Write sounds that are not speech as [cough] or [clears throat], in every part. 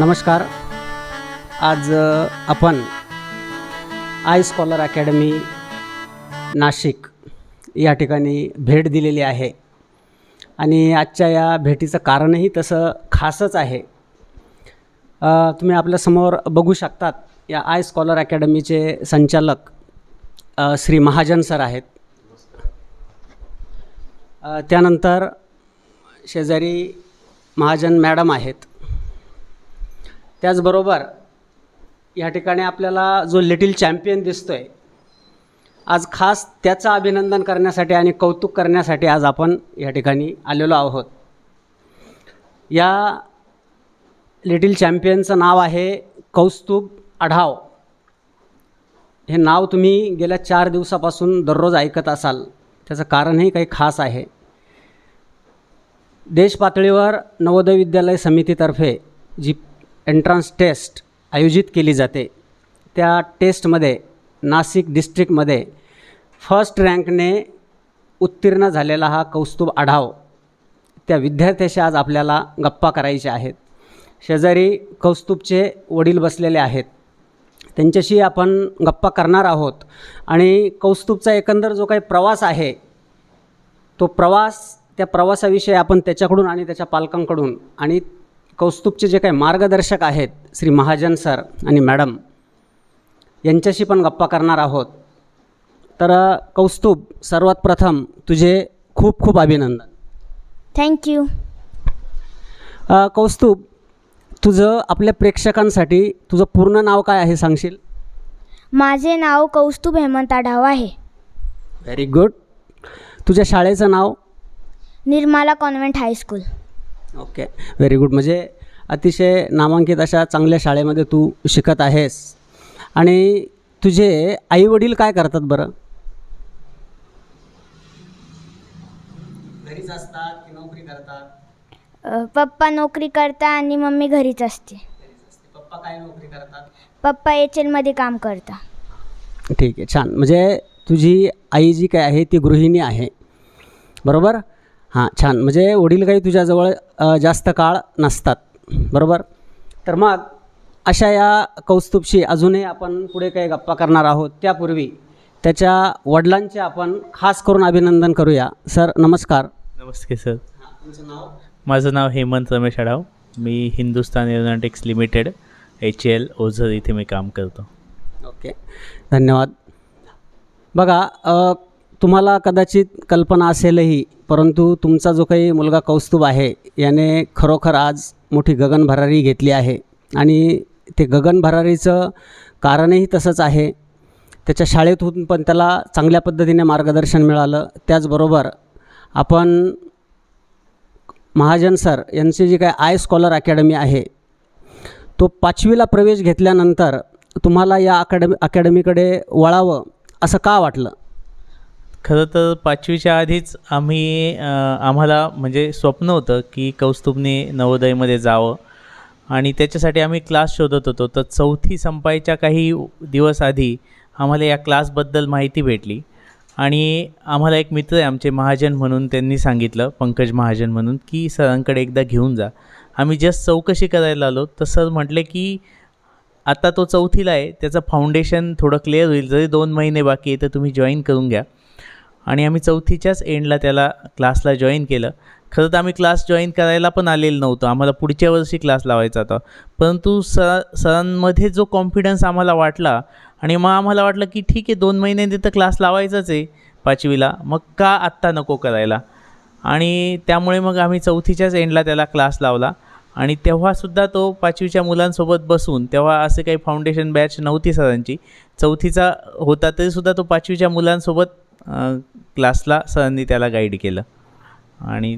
नमस्कार. आज आपण आय स्कॉलर अकॅडमी नाशिक या ठिकाणी भेट दिलेली आहे. आणि आजच्या या भेटीचं कारणही तसं खासच आहे. तुम्ही आपल्यासमोर बघू शकतात या आय स्कॉलर अकॅडमीचे संचालक श्री महाजन सर आहेत. त्यानंतर शेजारी महाजन मॅडम आहेत. त्याचबरोबर या ठिकाणी आपल्याला जो लिटिल चॅम्पियन दिसतो आहे आज खास त्याचं अभिनंदन करण्यासाठी आणि कौतुक करण्यासाठी आज आपण या ठिकाणी आलेलो आहोत. या लिटिल चॅम्पियनचं नाव आहे कौस्तुभ आढाव. हे नाव तुम्ही गेल्या चार दिवसापासून दररोज ऐकत असाल. त्याचं कारणही काही खास आहे. देश पातळीवर नवोदय विद्यालय समितीतर्फे जी एन्ट्रान्स टेस्ट आयोजित केली जाते. त्या टेस्टमध्ये नाशिक डिस्ट्रिक्टमध्ये फर्स्ट रँकने उत्तीर्ण झालेला हा कौस्तुभ आढाव त्या विद्यार्थ्याशी आज आपल्याला गप्पा करायच्या आहेत. शेजारी कौस्तुभचे वडील बसलेले आहेत. त्यांच्याशी आपण गप्पा करणार आहोत आणि कौस्तुभचा एकंदर जो काही प्रवास आहे तो प्रवास त्या प्रवासाविषयी आपण त्याच्याकडून आणि त्याच्या पालकांकडून आणि कौस्तुभचे जे काही मार्गदर्शक आहेत श्री महाजन सर आणि मॅडम यांच्याशी पण गप्पा करणार आहोत. तर कौस्तुभ सर्वात प्रथम तुझे खूप खूप अभिनंदन. थँक्यू कौस्तुभ तुझं आपल्या प्रेक्षकांसाठी तुझं पूर्ण नाव काय आहे सांगशील? माझे नाव कौस्तुभ हेमंत आढाव आहे. व्हेरी गुड तुझ्या शाळेचं नाव? Nirmala convent high school. Okay very good म्हणजे अतिशय नामांकित अशा चांगल्या शाळेमध्ये तू शिकत आहेस. आणि तुझे आई वडील काय करतात बरं? घरीच असतात की नोकरी करतात? अ, पप्पा नोकरी करता आणि मम्मी घरीच असते. पप्पा काय नोकरी करतात? पप्पा एच एलमध्ये काम करता ठीक आहे छान. म्हणजे तुझी आई जी काय आहे ती गृहिणी आहे. बरोबर? हां छान. म्हणजे वडील काही तुझ्याजवळ जास्त काळ नसतात. बरोबर? तर मग अशा या कौस्तुभशी अजूनही आपण पुढे काही गप्पा करणार आहोत. त्यापूर्वी त्याच्या वडिलांचे आपण खास करून अभिनंदन करूया. सर नमस्कार. नमस्ते सर. तुमचं नाव? माझं नाव हेमंत रमेश आढाव. मी Hindustan Aeronautics Limited H L Ozar इथे मी काम करतो. ओके. धन्यवाद. बघा तुम्हाला कदाचित कल्पना असेलही परंतु तुमचा जो काही मुलगा कौस्तुभ आहे याने खरोखर आज मोठी गगनभरारी घेतली आहे. आणि ते गगनभरारीचं कारणही तसंच आहे. त्याच्या शाळेतून पण त्याला चांगल्या पद्धतीने मार्गदर्शन मिळालं. त्याचबरोबर आपण महाजन सर यांची जी काय आय स्कॉलर अकॅडमी आहे तो पाचवीला प्रवेश घेतल्यानंतर तुम्हाला या अकॅडमी अकॅडमीकडे वळावं असं का वाटलं? खरं तर पाचवीच्या आधीच आम्ही आम्हाला म्हणजे स्वप्न होतं की कौस्तुभने नवोदयमध्ये जावं. आणि त्याच्यासाठी आम्ही क्लास शोधत होतो. तर चौथी संपायच्या काही दिवस आधी आम्हाला या क्लासबद्दल माहिती भेटली. आणि आम्हाला एक मित्र आहे आमचे महाजन म्हणून त्यांनी सांगितलं पंकज महाजन म्हणून की सरांकडे एकदा घेऊन जा. आम्ही जस्ट चौकशी करायला आलो. तर सर म्हटले की आता तो चौथीला आहे. त्याचं फाउंडेशन थोडं क्लिअर होईल. जरी दोन महिने बाकी आहे तर तुम्ही जॉईन करून घ्या. आणि आम्ही चौथीच्याच एंडला त्याला क्लासला जॉईन केलं. खरं तर आम्ही क्लास जॉईन करायला पण आलेलं नव्हतं. आम्हाला पुढच्या वर्षी क्लास लावायचा होता. परंतु सर सरांमध्ये जो कॉन्फिडन्स आम्हाला वाटला आणि मग आम्हाला वाटलं की ठीक आहे दोन महिन्यांनी तर क्लास लावायचाच आहे पाचवीला. मग का आत्ता नको करायला? आणि त्यामुळे मग आम्ही चौथीच्याच एंडला त्याला क्लास लावला. आणि तेव्हासुद्धा तो पाचवीच्या मुलांसोबत बसून तेव्हा असे काही फाउंडेशन बॅच नव्हती सरांची. चौथीचा होता तरीसुद्धा तो पाचवीच्या मुलांसोबत क्लासला सरांनी त्याला गाईड केलं. आणि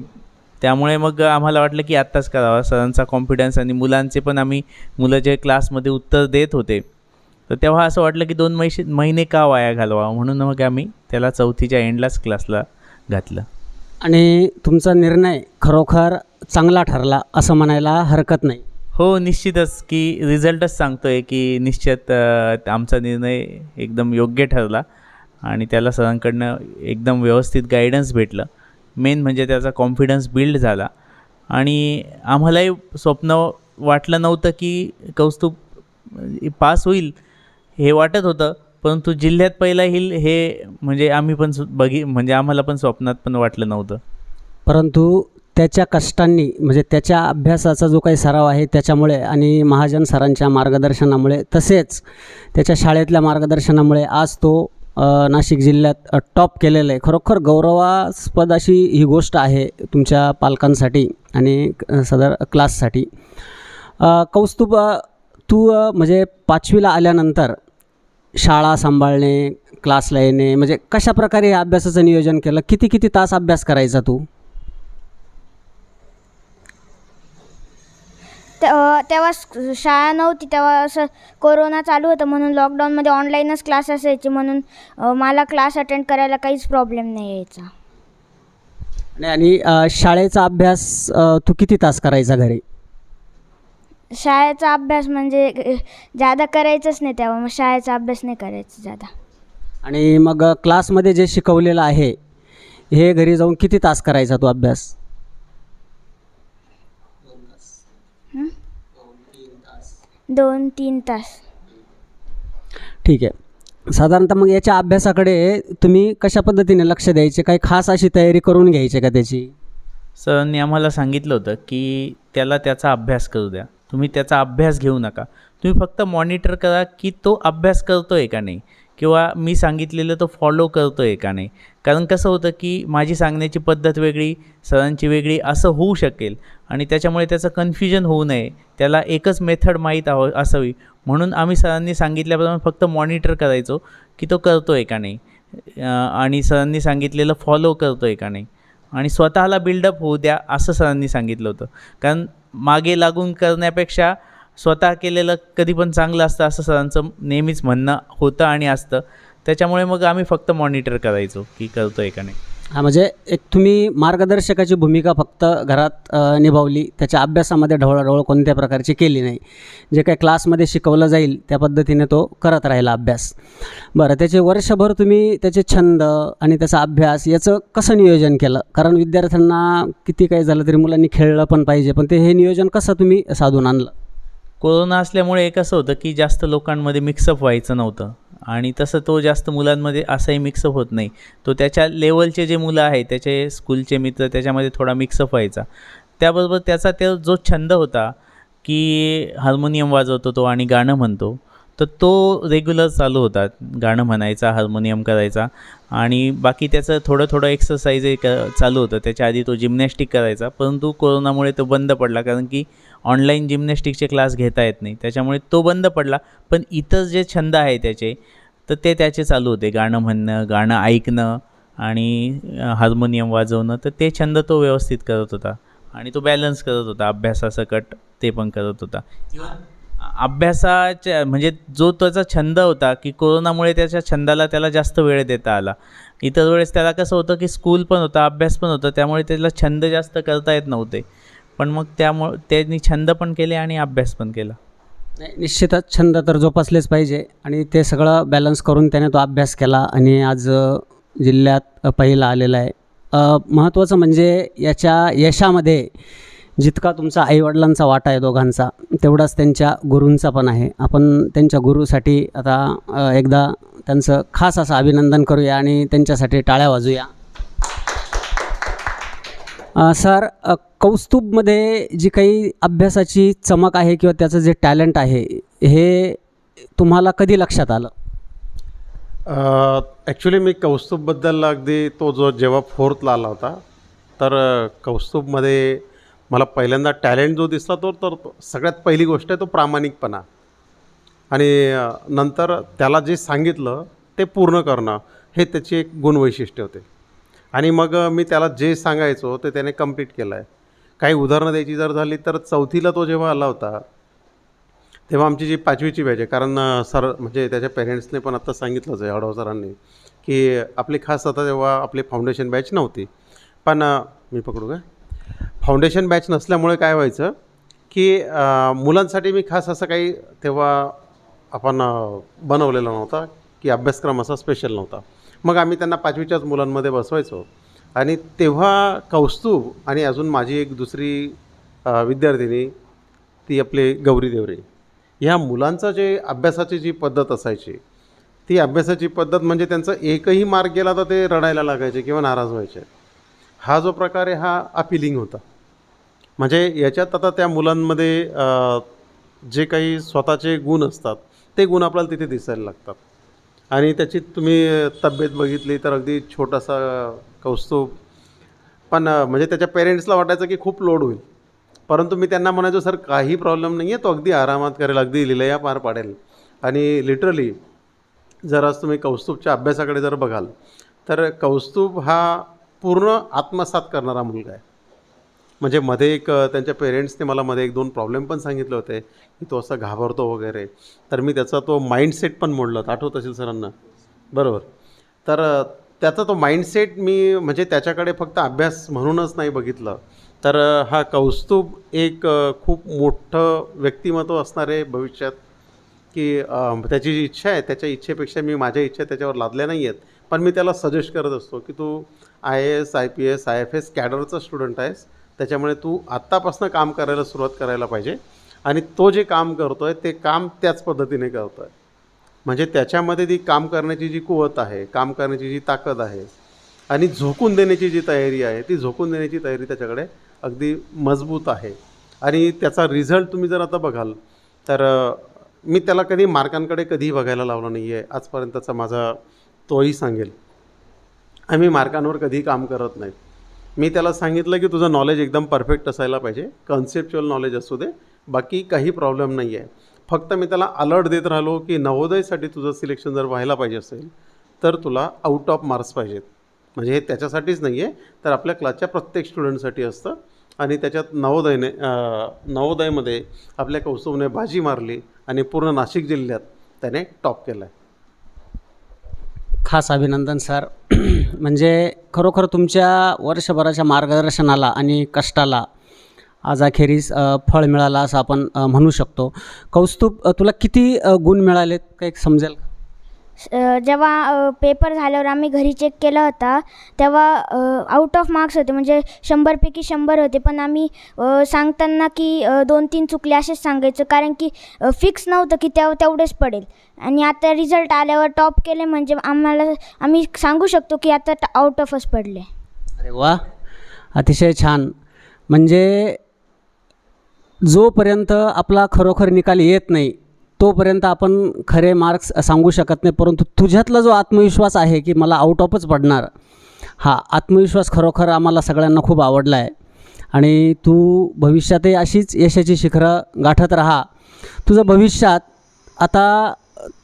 त्यामुळे मग आम्हाला वाटलं की आत्ताच करावा. सरांचा कॉन्फिडन्स आणि मुलांचे पण आम्ही मुलं जे क्लासमध्ये उत्तर देत होते तर तेव्हा असं वाटलं की दोन मैशी महिने का वाया घालवा म्हणून मग आम्ही त्याला चौथीच्या एंडलाच क्लासला घातलं. आणि तुमचा निर्णय खरोखर चांगला ठरला असं म्हणायला हरकत नाही. हो निश्चितच की रिझल्टच सांगतो आहे की निश्चित आमचा निर्णय एकदम योग्य ठरला. आणि त्याला सरांकडनं एकदम व्यवस्थित गायडन्स भेटलं. मेन म्हणजे त्याचा कॉन्फिडन्स बिल्ड झाला. आणि आम्हालाही स्वप्न वाटलं नव्हतं की कौस्तुभ पास होईल हे वाटत होतं. परंतु जिल्ह्यात पहिला येईल हे म्हणजे आम्ही पण सु- बघी म्हणजे आम्हाला पण स्वप्नात पण वाटलं नव्हतं. परंतु त्याच्या कष्टांनी म्हणजे त्याच्या अभ्यासाचा जो काही सराव आहे त्याच्यामुळे आणि महाजन सरांच्या मार्गदर्शनामुळे तसेच त्याच्या शाळेतल्या मार्गदर्शनामुळे आज तो नाशिक जिल्ह्यात टॉप केलेलं आहे. खरोखर गौरवास्पद अशी ही गोष्ट आहे तुमच्या पालकांसाठी आणि सदर क्लाससाठी. कौस्तुभ तू म्हणजे पाचवीला आल्यानंतर शाळा सांभाळणे क्लासला येणे म्हणजे कशा प्रकारे या अभ्यासाचं नियोजन केलं? किती किती तास अभ्यास करायचा तू ते- अ, तेव्हा शाळा नव्हती तेव्हा असं कोरोना चालू होतं म्हणून लॉकडाऊनमध्ये ऑनलाईनच क्लास असायचे म्हणून मला क्लास अटेंड करायला काहीच प्रॉब्लेम नाही यायचा. आणि शाळेचा अभ्यास तू किती तास करायचा घरी? शाळेचा अभ्यास म्हणजे जादा करायचंच नाही तेव्हा मग शाळेचा अभ्यास नाही करायचा जादा आणि मग क्लासमध्ये जे शिकवलेलं आहे हे घरी जाऊन किती तास करायचा तू अभ्यास? दोन तीन तास. ठीक आहे. साधारणतः मग याच्या अभ्यासाकडे तुम्ही कशा पद्धतीने लक्ष द्यायचे? काही खास अशी तयारी करून घ्यायची का त्याची? सरांनी आम्हाला सांगितलं होतं की त्याला त्याचा अभ्यास करू द्या. तुम्ही त्याचा अभ्यास घेऊ नका. तुम्ही फक्त मॉनिटर करा की तो अभ्यास करतो आहे का नाही? किंवा मी सांगितलेलं तो फॉलो करतो आहे का नाही? कारण कसं होतं की माझी सांगण्याची पद्धत वेगळी सरांची वेगळी असं होऊ शकेल. आणि त्याच्यामुळे त्याचं कन्फ्युजन होऊ नये. त्याला एकच मेथड माहीत आव असावी. म्हणून आम्ही सरांनी सांगितल्याप्रमाणे फक्त मॉनिटर करायचो की तो करतो आहे का नाही. आणि सरांनी सांगितलेलं फॉलो करतो आहे का नाही. आणि स्वतःला बिल्डअप होऊ द्या असं सरांनी सांगितलं होतं. कारण मागे लागून करण्यापेक्षा स्वतः केलेलं कधी पण चांगलं असतं असं सरांचं नेहमीच म्हणणं होतं आणि असतं. त्याच्यामुळे मग आम्ही फक्त मॉनिटर करायचो की करतो आहे का नाही. हा म्हणजे एक तुम्ही मार्गदर्शकाची भूमिका फक्त घरात निभावली त्याच्या अभ्यासामध्ये ढवळाढवळ कोणत्या प्रकारची केली नाही. जे काही क्लासमध्ये शिकवलं जाईल त्या पद्धतीने तो करत राहिला अभ्यास. बरं त्याचे वर्षभर तुम्ही त्याचे छंद आणि त्याचा अभ्यास याचं कसं नियोजन केलं? कारण विद्यार्थ्यांना किती काही झालं तरी मुलांनी खेळलं पण पाहिजे पण ते हे नियोजन कसं तुम्ही साधून आणलं? कोरोना असल्यामुळे एक असं होतं की जास्त लोकांमध्ये मिक्सअप व्हायचं नव्हतं. आणि तसं तो जास्त मुलांमध्ये असंही मिक्सअप होत नाही. तो त्याच्या लेवलचे जे मुलं आहेत त्याचे स्कूलचे मित्र त्याच्यामध्ये थोडा मिक्सअप व्हायचा. त्याबरोबर त्याचा त्या जो छंद होता की हार्मोनियम वाजवतो तो आणि गाणं म्हणतो. तर तो रेग्युलर चालू होता. गाणं म्हणायचा हार्मोनियम करायचा आणि बाकी त्याचं थोडं थोडं एक्सरसाइज क चालू होतं. त्याच्या आधी तो जिमनॅस्टिक करायचा. परंतु कोरोनामुळे तो बंद पडला. कारण की ऑनलाईन जिमनॅस्टिकचे क्लास घेता येत नाही. त्याच्यामुळे तो बंद पडला. पण इतर जे छंद आहे त्याचे तर ते त्याचे चालू होते. गाणं म्हणणं गाणं ऐकणं आणि हार्मोनियम वाजवणं तर ते छंद तो व्यवस्थित करत होता. आणि तो बॅलन्स करत होता. अभ्यासासकट ते पण करत होता. अभ्यासाच्या म्हणजे जो त्याचा छंद होता की कोरोनामुळे त्याच्या छंदाला त्याला जास्त वेळ देता आला. इतर वेळेस त्याला कसं होतं की स्कूल पण होता अभ्यास पण होता त्यामुळे त्याला छंद जास्त करता येत नव्हते. पण मग त्यामुळं त्यांनी छंद पण केले आणि अभ्यास पण केला. नाही निश्चितच छंद तर जोपासलेच पाहिजे आणि ते सगळं बॅलन्स करून त्याने तो अभ्यास केला आणि आज जिल्ह्यात पहिला आलेला आहे. महत्त्वाचं म्हणजे याच्या यशामध्ये जितका तुमचा आईवडिलांचा वाटा आहे दोघांचा तेवढाच त्यांच्या गुरूंचा पण आहे. आपण त्यांच्या गुरुसाठी आता एकदा त्यांचं खास असं अभिनंदन करूया आणि त्यांच्यासाठी टाळ्या वाजूया. सर कौस्तुभमध्ये जी काही अभ्यासाची चमक आहे किंवा त्याचं जे टॅलेंट आहे हे तुम्हाला कधी लक्षात आलं? ॲक्च्युली मी कौस्तुभबद्दल अगदी तो जो जेव्हा फोर्थला आला होता तर कौस्तुभमध्ये मला पहिल्यांदा टॅलेंट जो दिसला तो तर तो- सगळ्यात पहिली गोष्ट आहे तो प्रामाणिकपणा. आणि नंतर त्याला जे सांगितलं ते पूर्ण करणं हे त्याची एक गुणवैशिष्ट्य होते. आणि मग मी त्याला जे सांगायचो ते त्याने कंप्लीट केलं आहे काही उदाहरणं द्यायची जर झाली तर चौथीला तो जेव्हा आला होता तेव्हा आमची जी पाचवीची बॅच आहे कारण सर म्हणजे त्याच्या पेरेंट्सने पण आत्ता सांगितलंच आहे हडव सरांनी की आपली खास आता तेव्हा आपली फाउंडेशन बॅच नव्हती पण मी पकडू का? फाउंडेशन बॅच नसल्यामुळे काय व्हायचं की मुलांसाठी मी खास असं काही तेव्हा आपण बनवलेला नव्हता की अभ्यासक्रम असा स्पेशल नव्हता. मग आम्ही त्यांना पाचवीच्याच मुलांमध्ये बसवायचो आणि तेव्हा कौस्तुभ आणि अजून माझी एक दुसरी विद्यार्थिनी ती आपली गौरी देवरे ह्या मुलांचं जे अभ्यासाची जी पद्धत असायची ती अभ्यासाची पद्धत म्हणजे त्यांचा एकही मार्ग गेला तर ते रडायला लागायचे किंवा नाराज व्हायचे. हा जो प्रकार आहे हा अपिलिंग होता. म्हणजे याच्यात आता त्या मुलांमध्ये जे काही स्वतःचे गुण असतात ते गुण आपल्याला तिथे दिसायला लागतात. आणि त्याची तुम्ही तब्येत बघितली तर अगदी छोटासा कौस्तुभ. पण म्हणजे त्याच्या पेरेंट्सला वाटायचं की खूप लोड होईल. परंतु मी त्यांना म्हणायचो सर काही प्रॉब्लेम नाही आहे तो अगदी आरामात करेल अगदी लिलया पार पाडेल. आणि लिटरली जर आज तुम्ही कौस्तुभच्या अभ्यासाकडे जर बघाल तर कौस्तुभ हा पूर्ण आत्मसात करणारा मुलगा आहे. म्हणजे मध्ये एक त्यांच्या पेरेंट्सने मला मध्ये एक दोन प्रॉब्लेम पण सांगितले होते की तो असा घाबरतो वगैरे. तर मी त्याचा तो माइंडसेट पण मोडला होता. आठवत असेल सरांना? बरोबर. तर त्याचा तो माइंडसेट मी म्हणजे त्याच्याकडे फक्त अभ्यास म्हणूनच नाही बघितलं. तर हा कौस्तुभ एक खूप मोठं व्यक्तिमत्व असणार आहे भविष्यात की त्याची जी इच्छा आहे त्याच्या इच्छेपेक्षा मी माझ्या इच्छा त्याच्यावर लादल्या नाही आहेत. पण मी त्याला सजेस्ट करत असतो की तू I A S I P S I F S कॅडरचा student आहेस. त्याच्यामुळे तू आत्तापासून काम करायला सुरुवात करायला पाहिजे. आणि तो जे काम करतो आहे ते काम त्याच पद्धतीने करतो आहे म्हणजे त्याच्यामध्ये ती काम करण्याची जी कुवत आहे काम करण्याची जी ताकद आहे आणि झोकून देण्याची जी तयारी आहे ती झोकून देण्याची तयारी त्याच्याकडे अगदी मजबूत आहे. आणि त्याचा रिझल्ट तुम्ही जर आता बघाल तर मी त्याला कधी मार्कांकडे कधीही बघायला लावलं नाही आहे आजपर्यंतचा माझा तोही सांगेल. आम्ही मार्कांवर कधीही काम करत नाही. मी त्याला सांगितलं की तुझं नॉलेज एकदम परफेक्ट असायला पाहिजे. कन्सेप्च्युअल नॉलेज असू दे. बाकी काही प्रॉब्लेम नाही आहे फक्त मी त्याला अलर्ट देत राहिलो की नवोदयसाठी तुझं सिलेक्शन जर व्हायला पाहिजे असेल तर तुला आउट ऑफ मार्क्स पाहिजेत. म्हणजे हे त्याच्यासाठीच नाही आहे तर आपल्या क्लासच्या प्रत्येक स्टुडंटसाठी असतं. आणि त्याच्यात नवोदयने नवोदयमध्ये आपल्या कौस्तुभने बाजी मारली आणि पूर्ण नाशिक जिल्ह्यात त्याने टॉप केला आहे खास अभिनंदन सर. [clears throat] म्हणजे खरोखर तुमच्या वर्षभराच्या मार्गदर्शनाला आणि कष्टाला आज अखेरीस फळ मिळालं असं आपण म्हणू शकतो. कौस्तुभ तुला किती गुण मिळालेत? काही समजेल का? जेव्हा पेपर झाल्यावर आम्ही घरी चेक केला होता तेव्हा आउट ऑफ मार्क्स होते. म्हणजे शंभरपैकी शंभर होते. पण आम्ही सांगताना की दोन तीन चुकले असेच सांगायचं. कारण की फिक्स नव्हतं की तेव्हा तेवढेच पडेल. आणि आता रिझल्ट आल्यावर टॉप केले म्हणजे आम्हाला आम्ही सांगू शकतो की आता आउट ऑफच पडले. अरे वा. अतिशय छान. म्हणजे जोपर्यंत आपला खरोखर निकाल येत नाही तोपर्यंत आपण खरे मार्क्स सांगू शकत नाही परंतु तुझ्यातला जो आत्मविश्वास आहे की मला आउट ऑफच पडणार हा आत्मविश्वास खरोखर आम्हाला सगळ्यांना खूप आवडला आहे आणि तू भविष्यातही अशीच यशाची शिखरं गाठत राहा. तुझं भविष्यात आता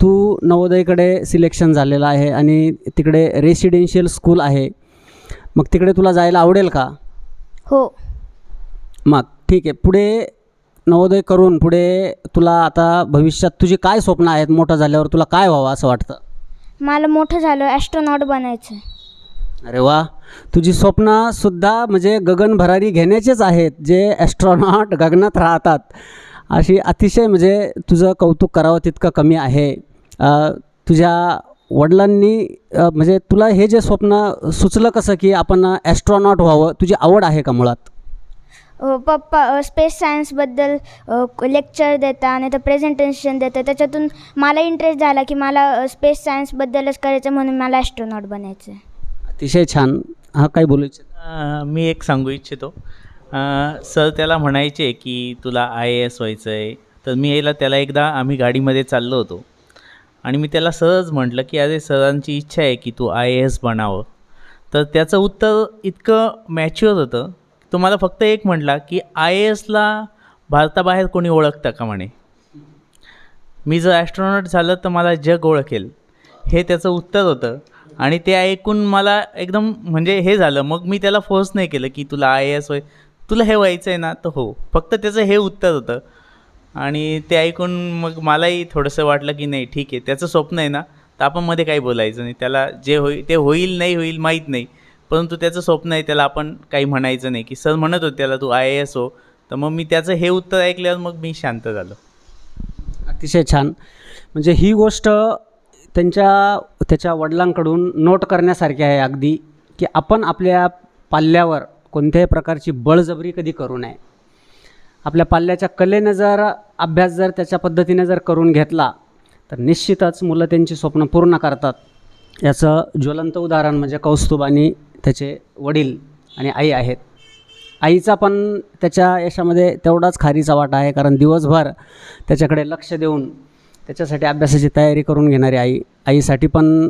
तू नवोदयकडे सिलेक्शन झालेलं आहे आणि तिकडे रेसिडेन्शियल स्कूल आहे. मग तिकडे तुला जायला आवडेल का? हो. मग ठीक आहे. पुढे नवोदय करून पुढे तुला आता भविष्यात तुझी काय स्वप्न आहेत मोठं झाल्यावर? तुला काय व्हावं असं वाटतं? मला मोठं झालं ॲस्ट्रॉनॉट बनायचं. अरे वा. तुझी स्वप्नसुद्धा म्हणजे गगनभरारी घेण्याचेच आहेत जे ॲस्ट्रॉनॉट [laughs] गगनात राहतात. अशी अतिशय म्हणजे तुझं कौतुक करावं तितकं कमी आहे. तुझ्या वडिलांनी म्हणजे तुला हे जे स्वप्न सुचलं कसं की आपण ॲस्ट्रॉनॉट व्हावं? तुझी आवड आहे का मुळात? पप्पा स्पेस सायन्सबद्दल लेक्चर देता आणि तर प्रेझेंटेशन देतं त्याच्यातून मला इंटरेस्ट झाला की मला स्पेस सायन्सबद्दलच करायचं म्हणून मला ॲस्ट्रॉनॉट बनायचं आहे अतिशय छान. हा काय बोलू इच्छित? मी एक सांगू इच्छितो. सर त्याला म्हणायचे की तुला आय ए एस व्हायचं आहे तर मी यायला त्याला एकदा आम्ही गाडीमध्ये चाललो होतो. आणि मी त्याला सहज म्हटलं की अरे सरांची इच्छा आहे की तू आय ए एस बनावं. तर त्याचं उत्तर इतकं मॅच्युअर होतं तो मला फक्त एक म्हटला की आय ए एसला भारताबाहेर कोणी ओळखतं का म्हणे? मी जर ॲस्ट्रॉनॉट झालं तर मला जग ओळखेल. हे त्याचं उत्तर होतं. आणि ते ऐकून मला एकदम म्हणजे हे झालं. मग मी त्याला फोर्स नाही केलं की तुला आय ए एस होय. तुला हे व्हायचं आहे ना तर हो. फक्त त्याचं हे उत्तर होतं. आणि ते ऐकून मग मलाही थोडंसं वाटलं की नाही ठीक आहे. त्याचं स्वप्न आहे ना तर आपण मध्ये काही बोलायचं नाही. त्याला जे होईल ते होईल नाही होईल माहीत नाही. परंतु त्याचं स्वप्न आहे त्याला आपण काही म्हणायचं नाही की सर म्हणत होते त्याला तू आय ए एस हो. तर मग मी त्याचं हे उत्तर ऐकल्यावर मग मी शांत झालो. अतिशय छान. म्हणजे ही गोष्ट त्यांच्या त्याच्या वडिलांकडून नोट करण्यासारखी आहे अगदी की आपण आपल्या पाल्यावर कोणत्याही प्रकारची बळजबरी कधी करू नये. आपल्या पाल्याच्या कलेनं जर अभ्यास जर त्याच्या पद्धतीने जर करून घेतला तर निश्चितच मुलं त्यांची स्वप्न पूर्ण करतात. याचं ज्वलंत उदाहरण म्हणजे कौस्तुभ आणि त्याचे वडील आणि आई आहेत. आईचा पण त्याच्या यशामध्ये तेवढाच खारीचा वाटा आहे कारण दिवसभर त्याच्याकडे लक्ष देऊन त्याच्यासाठी अभ्यासाची तयारी करून घेणारी आई आईसाठी पण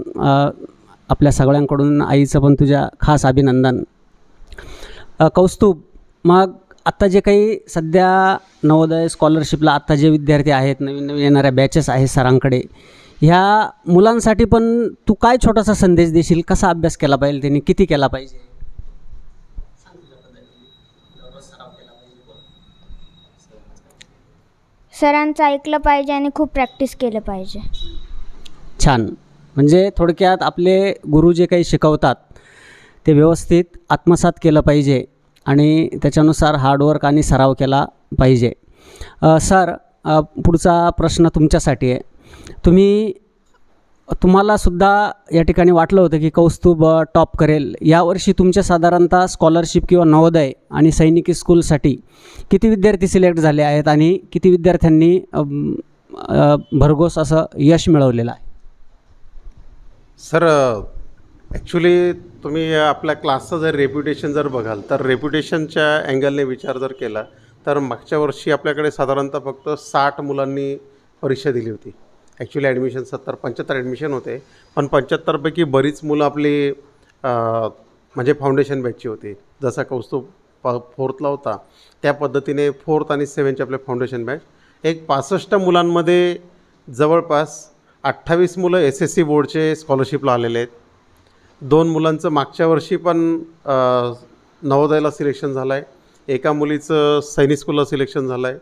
आपल्या सगळ्यांकडून आईचं पण तुझ्या खास अभिनंदन. कौस्तुभ मग आत्ता जे काही सध्या नवोदय स्कॉलरशिपला आत्ता जे विद्यार्थी आहेत नवीन नवीन येणाऱ्या बॅचेस आहेत सरांकडे ह्या मुलांसाठी पण तू काय छोटासा संदेश देशील? कसा अभ्यास केला पाहिजे त्यांनी? किती केला पाहिजे? सरांचं ऐकलं पाहिजे आणि खूप प्रॅक्टिस केलं पाहिजे. छान. म्हणजे थोडक्यात आपले गुरु जे काही शिकवतात ते व्यवस्थित आत्मसात केलं पाहिजे आणि त्याच्यानुसार हार्डवर्क आणि सराव केला पाहिजे. सर पुढचा प्रश्न तुमच्यासाठी आहे. तुम्ही तुम्हालासुद्धा या ठिकाणी वाटलं होतं की कौस्तुभ टॉप करेल. यावर्षी तुमच्या साधारणतः स्कॉलरशिप किंवा नवोदय आणि सैनिकी स्कूलसाठी किती विद्यार्थी सिलेक्ट झाले आहेत आणि किती विद्यार्थ्यांनी भरघोस असं यश मिळवलेलं आहे? सर ॲक्च्युली तुम्ही आपल्या क्लासचं जर रेप्युटेशन जर बघाल तर रेप्युटेशनच्या अँगलने विचार जर केला तर मागच्या वर्षी आपल्याकडे साधारणतः फक्त साठ मुलांनी परीक्षा दिली होती. ॲक्च्युली ॲडमिशन सत्तर पंच्याहत्तर ॲडमिशन होते. पण पंच्याहत्तरपैकी बरीच मुलं आपली म्हणजे फाउंडेशन बॅचची होती. जसा कौस्तुभ प फोर्थला होता त्या पद्धतीने फोर्थ आणि सेवनचे आपले फाउंडेशन बॅच एक पासष्ट मुलांमध्ये जवळपास अठ्ठावीस मुलं एस एस सी बोर्डचे स्कॉलरशिपला आलेले आहेत. दोन मुलांचं मागच्या वर्षी पण नवोदयला सिलेक्शन झालं आहे एका मुलीचं सैनिक स्कूलला सिलेक्शन झालं आहे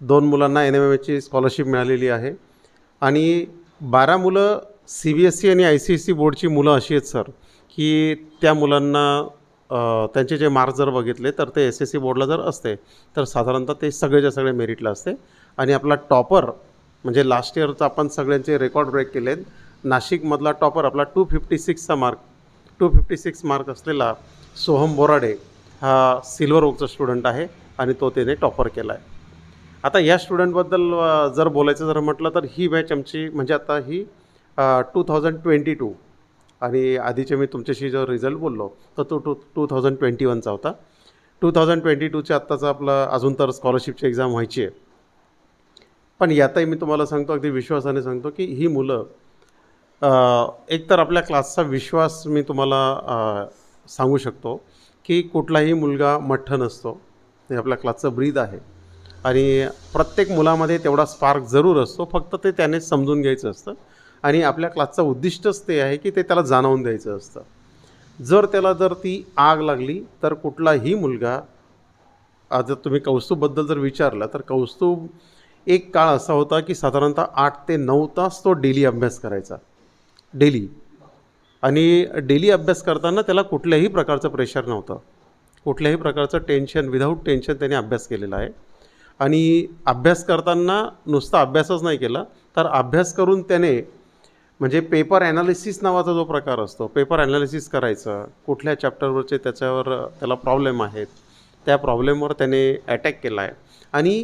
दोन मुलांना एन एम एम एची स्कॉलरशिप मिळालेली आहे. आणि बारा मुलं सी बी एस सी आणि आय सी एस सी बोर्डची मुलं अशी आहेत सर की त्या मुलांना त्यांचे जे मार्क्स जर बघितले तर ते एस एस सी बोर्डला जर असते तर साधारणतः ते सगळेच्या सगळे मेरिटला असते. आणि आपला टॉपर म्हणजे लास्ट इयरचा आपण सगळ्यांचे रेकॉर्ड ब्रेक केले नाशिकमधला टॉपर आपला two fifty सिक्सचा mark two fifty six mark असलेला सोहम बोराडे हा सिल्वर ओकचा स्टुडंट आहे आणि तो त्याने टॉपर केला आहे आता या स्टुडंटबद्दल जर बोलायचं जर म्हटलं तर ही बॅच आमची म्हणजे आता ही टू थाउजंड ट्वेंटी टू आणि आधीचे मी तुमच्याशी जो रिझल्ट बोललो तर तो टू टू थाउजंड ट्वेंटी वनचा होता. टू थाउजंड ट्वेंटी टूच्या आत्ताचा आपला अजून तर स्कॉलरशिपची एक्झाम व्हायची आहे. पण यातही मी तुम्हाला सांगतो अगदी विश्वासाने सांगतो की ही मुलं एक तर आपल्या क्लासचा विश्वास मी तुम्हाला सांगू शकतो की कुठलाही मुलगा मठ्ठ नसतो. हे आपल्या क्लासचं ब्रीद आहे. आणि प्रत्येक मुलामध्ये तेवढा स्पार्क जरूर असतो. फक्त ते त्याने समजून घ्यायचं असतं. आणि आपल्या क्लासचं उद्दिष्टच ते आहे की ते त्याला जाणवून द्यायचं असतं. जर त्याला जर ती आग लागली तर कुठलाही मुलगा आज जर तुम्ही कौस्तुभबद्दल जर विचारलं तर कौस्तुभ एक काळ असा होता की साधारणतः आठ ते नऊ तास तो डेली अभ्यास करायचा. डेली. आणि डेली अभ्यास करताना त्याला कुठल्याही प्रकारचं प्रेशर नव्हतं. कुठल्याही प्रकारचं टेन्शन विदाऊट टेन्शन त्याने अभ्यास केलेला आहे. आणि अभ्यास करताना नुसता अभ्यासच नाही केला तर अभ्यास करून त्याने म्हणजे पेपर ॲनालिसिस नावाचा जो प्रकार असतो पेपर ॲनालिसिस करायचं कुठल्या चॅप्टरवरचे त्याच्यावर त्याला प्रॉब्लेम आहेत त्या प्रॉब्लेमवर त्याने अटॅक केला आहे आणि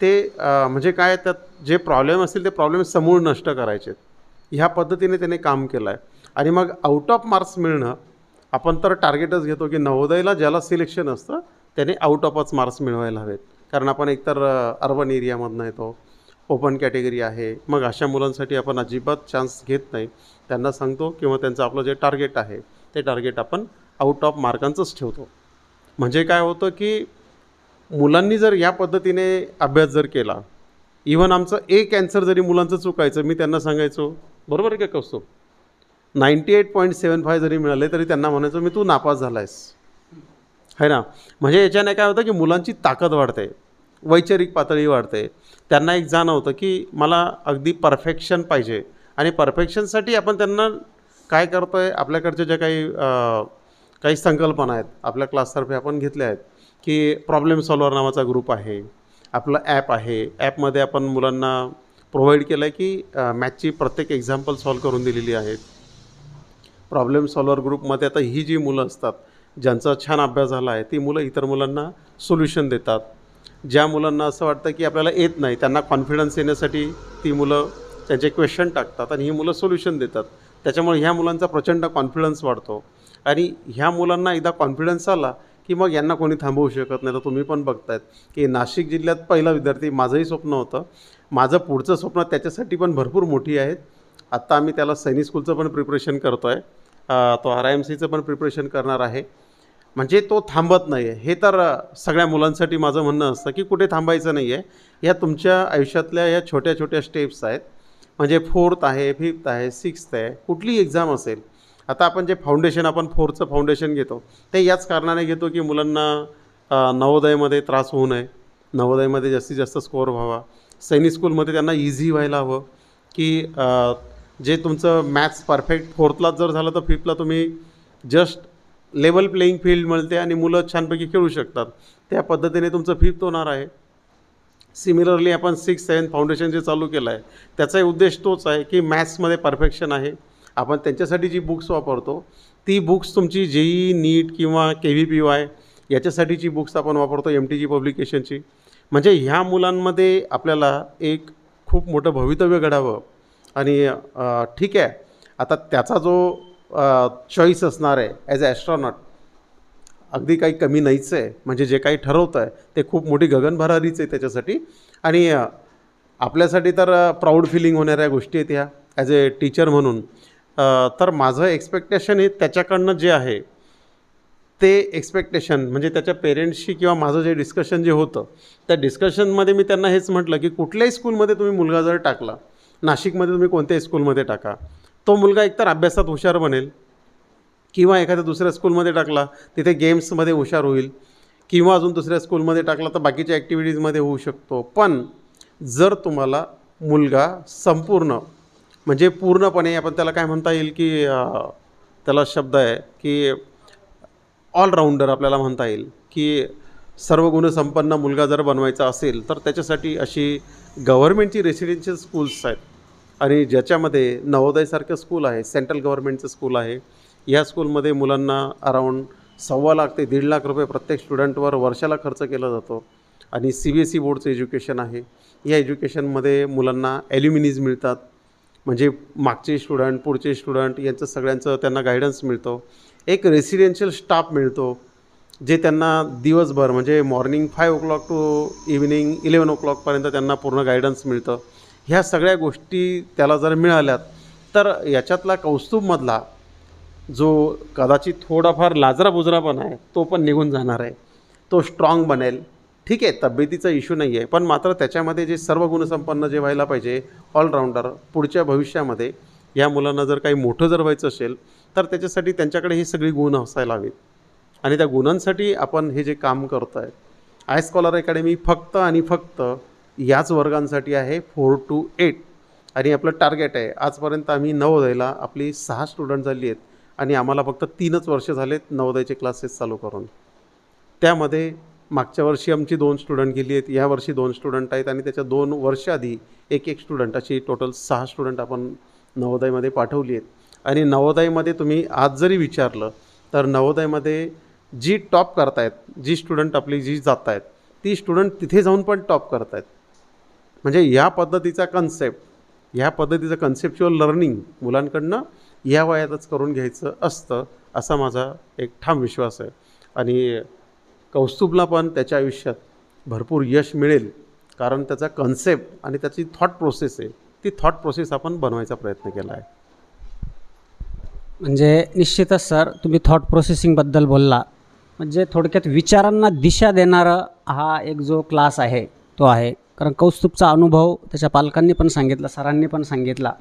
ते म्हणजे काय त्यात जे प्रॉब्लेम असतील ते प्रॉब्लेम समूळ नष्ट करायचे ह्या पद्धतीने त्याने काम केलं आहे आणि मग आउट ऑफ मार्क्स मिळणं आपण तर टार्गेटच घेतो की नवोदयला ज्याला सिलेक्शन असतं त्याने आउट ऑफच मार्क्स मिळवायला हवेत. कारण आपण एकतर अर्बन एरियामधनं येतो ओपन कॅटेगरी आहे. मग अशा मुलांसाठी आपण अजिबात चान्स घेत नाही. त्यांना सांगतो किंवा त्यांचं आपलं जे टार्गेट आहे ते टार्गेट आपण आउट ऑफ मार्कांचंच ठेवतो. म्हणजे काय होतं की मुलांनी जर या पद्धतीने अभ्यास जर केला इवन आमचं एक कॅन्सर जरी मुलांचं चुकायचं मी त्यांना सांगायचो बरोबर आहे का कसो ninety eight point seven five जरी मिळाले तरी त्यांना म्हणायचो मी तू नापास झाला आहेस है ना? म्हणजे याच्याने काय होतं की मुलांची ताकद वाढते वैचारिक पातळी वाढते. त्यांना एक जाणवतं की मला अगदी परफेक्शन पाहिजे आणि परफेक्शनसाठी आपण त्यांना काय करतो आहे आपल्याकडच्या ज्या काही काही संकल्पना आहेत आपल्या क्लासतर्फे आपण घेतल्या आहेत की प्रॉब्लेम सॉल्वर नावाचा ग्रुप आहे आपलं ॲप आहे. ॲपमध्ये आपण मुलांना प्रोव्हाइड केलं आहे की मॅथची प्रत्येक एक्झाम्पल सॉल्व करून दिलेली आहेत. प्रॉब्लेम सॉल्वर ग्रुपमध्ये आता ही जी मुलं असतात ज्यांचा छान अभ्यास झाला आहे ती मुलं इतर मुलांना सोल्युशन देतात. ज्या मुलांना असं वाटतं की आपल्याला येत नाही त्यांना कॉन्फिडन्स येण्यासाठी ती मुलं त्यांचे क्वेश्चन टाकतात आणि ही मुलं सोल्युशन देतात. त्याच्यामुळे ह्या मुलांचा प्रचंड कॉन्फिडन्स वाढतो. आणि ह्या मुलांना एकदा कॉन्फिडन्स आला की मग यांना कोणी थांबवू शकत नाही. तर तुम्ही पण बघतायत की नाशिक जिल्ह्यात पहिला विद्यार्थी माझंही स्वप्न होतं. माझं पुढचं स्वप्न त्याच्यासाठी पण भरपूर मोठी आहेत आत्ता आम्ही त्याला सैनिक स्कूलचं पण प्रिपरेशन करतो आहे तो आर आय एम सीचं पण प्रिपरेशन करणार आहे. म्हणजे तो थांबत नाही आहे हे तर सगळ्या मुलांसाठी माझं म्हणणं असतं की कुठे थांबायचं नाही आहे या तुमच्या आयुष्यातल्या या छोट्या छोट्या स्टेप्स आहेत. म्हणजे फोर्थ आहे फिफ्थ आहे सिक्स्थ आहे कुठलीही एक्झाम असेल. आता आपण जे फाउंडेशन आपण फोर्थचं फाउंडेशन घेतो ते याच कारणाने घेतो की मुलांना नवोदयमध्ये त्रास होऊ नये. नवोदयमध्ये जास्तीत जास्त स्कोअर व्हावा. सैनिक स्कूलमध्ये त्यांना इझी व्हायला हवं की जे तुमचं मॅथ्स परफेक्ट फोर्थलाच जर झालं तर फिफ्थला तुम्ही जस्ट लेवल प्लेईंग फील्ड मिळते आणि मुलं छानपैकी खेळू शकतात. त्या पद्धतीने तुमचं फिफ्थ होणार आहे. सिमिलरली आपण सिक्स सेवन फाउंडेशन जे चालू केलं आहे त्याचाही उद्देश तोच आहे की मॅथ्समध्ये परफेक्शन आहे. आपण त्यांच्यासाठी जी बुक्स वापरतो ती बुक्स तुमची जेई नीट किंवा के व्ही पी वाय याच्यासाठीची बुक्स आपण वापरतो एम टी जी पब्लिकेशनची म्हणजे ह्या मुलांमध्ये आपल्याला एक खूप मोठं भवितव्य घडावं. आणि ठीक आहे. आता त्याचा जो चॉईस असणार आहे ॲज अ ॲस्ट्रॉनॉट अगदी काही कमी नाहीच आहे. म्हणजे जे काही ठरवतं आहे ते खूप मोठी गगनभरारीच आहे त्याच्यासाठी. आणि आपल्यासाठी तर प्राऊड फिलिंग होणाऱ्या गोष्टी आहेत ह्या. ॲज अ टीचर म्हणून. तर माझं एक्सपेक्टेशन हे त्याच्याकडनं जे आहे ते एक्सपेक्टेशन म्हणजे त्याच्या पेरेंट्सशी किंवा माझं जे डिस्कशन जे होतं त्या डिस्कशनमध्ये मी त्यांना हेच म्हटलं की कुठल्याही स्कूलमध्ये तुम्ही मुलगा जर टाकला नाशिकमध्ये तुम्ही कोणत्याही स्कूलमध्ये टाका तो मुलगा एकतर अभ्यासात हुशार बनेल किंवा एखाद्या दुसऱ्या स्कूलमध्ये टाकला तिथे गेम्समध्ये हुशार होईल किंवा अजून दुसऱ्या स्कूलमध्ये टाकला तर बाकीच्या ॲक्टिव्हिटीजमध्ये होऊ शकतो. पण जर तुम्हाला मुलगा संपूर्ण म्हणजे पूर्णपणे आपण त्याला काय म्हणता येईल की त्याला शब्द आहे की ऑलराऊंडर आपल्याला म्हणता येईल की सर्व गुणसंपन्न मुलगा जर बनवायचा असेल तर त्याच्यासाठी अशी गव्हर्मेंटची रेसिडेन्शियल स्कूल्स आहेत. आणि ज्याच्यामध्ये नवोदयसारखं स्कूल आहे सेंट्रल गव्हर्मेंटचं स्कूल आहे या स्कूलमध्ये मुलांना अराऊंड सव्वा लाख ते दीड लाख रुपये प्रत्येक स्टुडंटवर वर्षाला खर्च केला जातो आणि सी बी एस ई बोर्डचं एज्युकेशन आहे. या एज्युकेशनमध्ये मुलांना ॲल्युमिनीज मिळतात. म्हणजे मागचे स्टुडंट पुढचे स्टुडंट यांचं सगळ्यांचं त्यांना गायडन्स मिळतो. एक रेसिडेन्शियल स्टाफ मिळतो जे त्यांना दिवसभर म्हणजे morning five o'clock to evening eleven ओ क्लॉकपर्यंत त्यांना पूर्ण गायडन्स मिळतं. ह्या सगळ्या गोष्टी त्याला जर मिळाल्यात तर याच्यातला कौस्तुभमधला जो कदाचित थोडाफार लाजरा बुजरा पण आहे तो पण निघून जाणार आहे. तो स्ट्रॉंग बनेल. ठीक आहे तब्येतीचा इश्यू नाही आहे पण मात्र त्याच्यामध्ये जे सर्व गुणसंपन्न जे व्हायला पाहिजे ऑलराऊंडर पुढच्या भविष्यामध्ये या मुलांना जर काही मोठं जर व्हायचं असेल तर त्याच्यासाठी त्यांच्याकडे ही सगळी गुण असायला हवीत. आणि त्या गुणांसाठी आपण हे जे काम करतो आहे आय स्कॉलर अकॅडमी फक्त आणि फक्त याच वर्गांसाठी आहे फोर टू एट. आणि आपलं टार्गेट आहे. आजपर्यंत आम्ही नवोदयला आपली सहा स्टुडंट झाली आहेत. आणि आम्हाला फक्त तीनच वर्ष झालेत नवोदयचे क्लासेस चालू करून. त्यामध्ये मागच्या वर्षी आमची दोन स्टुडंट गेली आहेत. या वर्षी दोन स्टुडंट आहेत. आणि त्याच्या दोन वर्ष आधी एक एक स्टुडंट अशी टोटल सहा स्टुडंट आपण नवोदयमध्ये पाठवली आहेत. आणि नवोदयमध्ये तुम्ही आज जरी विचारलं तर नवोदयमध्ये जी टॉप करतायत जी स्टुडंट आपली जी जात आहेत ती स्टुडंट तिथे जाऊन पण टॉप करतायत. म्हणजे या पद्धतीचा कन्सेप्ट ह्या पद्धतीचं कन्सेप्च्युअल लर्निंग मुलांकडनं या वयातच करून घ्यायचं असतं असा माझा एक ठाम विश्वास आहे. आणि कौस्तुभला पण त्याच्या आयुष्यात भरपूर यश मिळेल कारण त्याचा कन्सेप्ट आणि त्याची थॉट प्रोसेस आहे. ती थॉट प्रोसेस आपण बनवायचा प्रयत्न केला आहे. म्हणजे निश्चितच सर तुम्ही थॉट प्रोसेसिंगबद्दल बोलला. म्हणजे थोडक्यात विचारांना दिशा देणारा हा एक जो क्लास आहे तो आहे. कारण कौस्तुभचा अनुभव त्याच्या पालकांनी पण सांगितला सरांनी पण सांगितला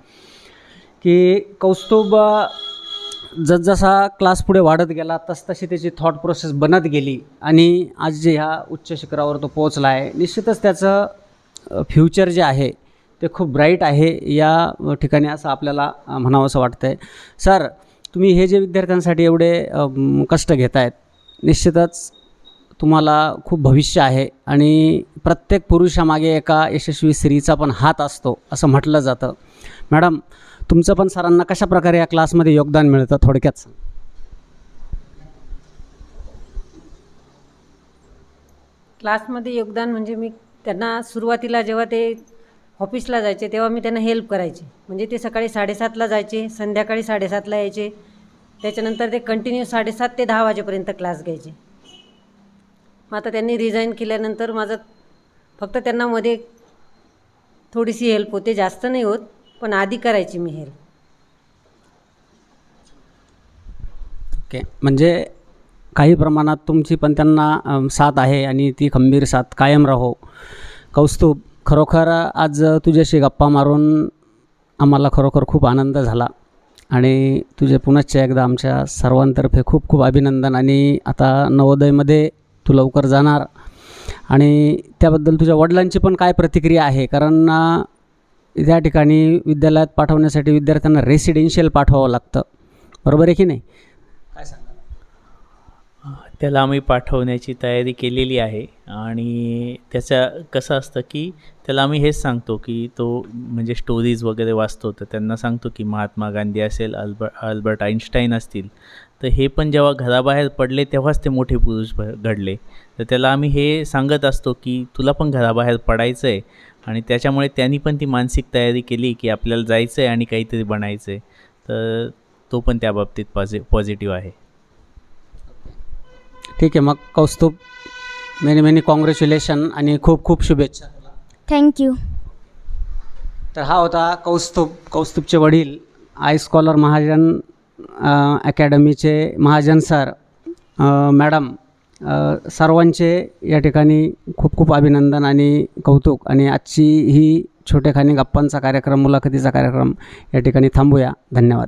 की कौस्तुभ जसजसा क्लास पुढे वाढत गेला तसतशी त्याची थॉट प्रोसेस बनत गेली आणि आज जे ह्या उच्च शिखरावर तो पोहोचला आहे निश्चितच त्याचं फ्युचर जे आहे ते खूप ब्राईट आहे या ठिकाणी असं आपल्याला म्हणावं म्हणावंसं वाटतं आहे सर तुम्ही हे जे विद्यार्थ्यांसाठी एवढे कष्ट घेत आहेत निश्चितच तुम्हाला खूप भविष्य आहे आणि प्रत्येक पुरुषामागे एका यशस्वी स्त्रीचा पण हात असतो असं म्हटलं जातं. मॅडम तुमचं पण सरांना कशा प्रकारे या क्लासमध्ये योगदान मिळतं थोडक्यात सांग. क्लासमध्ये योगदान म्हणजे मी त्यांना सुरुवातीला जेव्हा ते ऑफिसला जायचे तेव्हा मी त्यांना हेल्प करायचे. म्हणजे ते सकाळी साडेसातला जायचे संध्याकाळी साडेसातला यायचे. त्याच्यानंतर ते कंटिन्यू साडेसात ते दहा वाजेपर्यंत क्लास घ्यायचे. मग आता त्यांनी रिझाईन केल्यानंतर माझं फक्त त्यांना मध्ये थोडीशी हेल्प होते. जास्त नाही होत पण आधी करायची मी हेल्प ओके म्हणजे काही प्रमाणात तुमची पण त्यांना साथ आहे आणि ती खंबीर साथ कायम राहो. कौस्तुभ. खरोखर आज तुझ्याशी गप्पा मारून आम्हाला खरोखर खूप आनंद झाला. आणि तुझे पुनश्च एकदा आमच्या सर्वांतर्फे खूप खूप अभिनंदन. आणि आता नवोदयमध्ये तू लवकर जाणार. आणि त्याबद्दल तुझ्या वडिलांची पण काय प्रतिक्रिया आहे? कारण त्या ठिकाणी विद्यालयात पाठवण्यासाठी विद्यार्थ्यांना रेसिडेन्शियल पाठवावं लागतं. बरोबर आहे की नाही? काय त्याला आम्ही पाठवण्याची तयारी केलेली आहे. आणि त्याचं कसं असतं की त्याला आम्ही हेच सांगतो की तो म्हणजे स्टोरीज वगैरे वाचतो तर त्यांना सांगतो की महात्मा गांधी असेल अल्बर्ट अल्बर्ट आईन्स्टाईन असतील. तर हे पण जेव्हा घराबाहेर पडले तेव्हाच ते मोठे पुरुष घडले. तर त्याला आम्ही हे सांगत असतो की तुला पण घराबाहेर पडायचं आहे आणि त्याच्यामुळे त्यांनी पण ती मानसिक तयारी केली की आपल्याला जायचं आहे आणि काहीतरी बनायचं आहे तर तो पण त्या बाबतीत पॉझि पॉझिटिव्ह आहे. ठीक आहे मग कौस्तुभ मेनी मेनी कॉंग्रॅच्युलेशन आणि खूप खूप शुभेच्छा थँक्यू तर हा होता कौस्तुभ कौस्तुभचे वडील आय स्कॉलर महाजन अकॅडमीचे महाजन सर मॅडम सर्वांचे या ठिकाणी खूप खूप अभिनंदन आणि कौतुक. आणि आजची ही छोटेखानी गप्पांचा कार्यक्रम मुलाखतीचा कार्यक्रम या ठिकाणी थांबूया. धन्यवाद.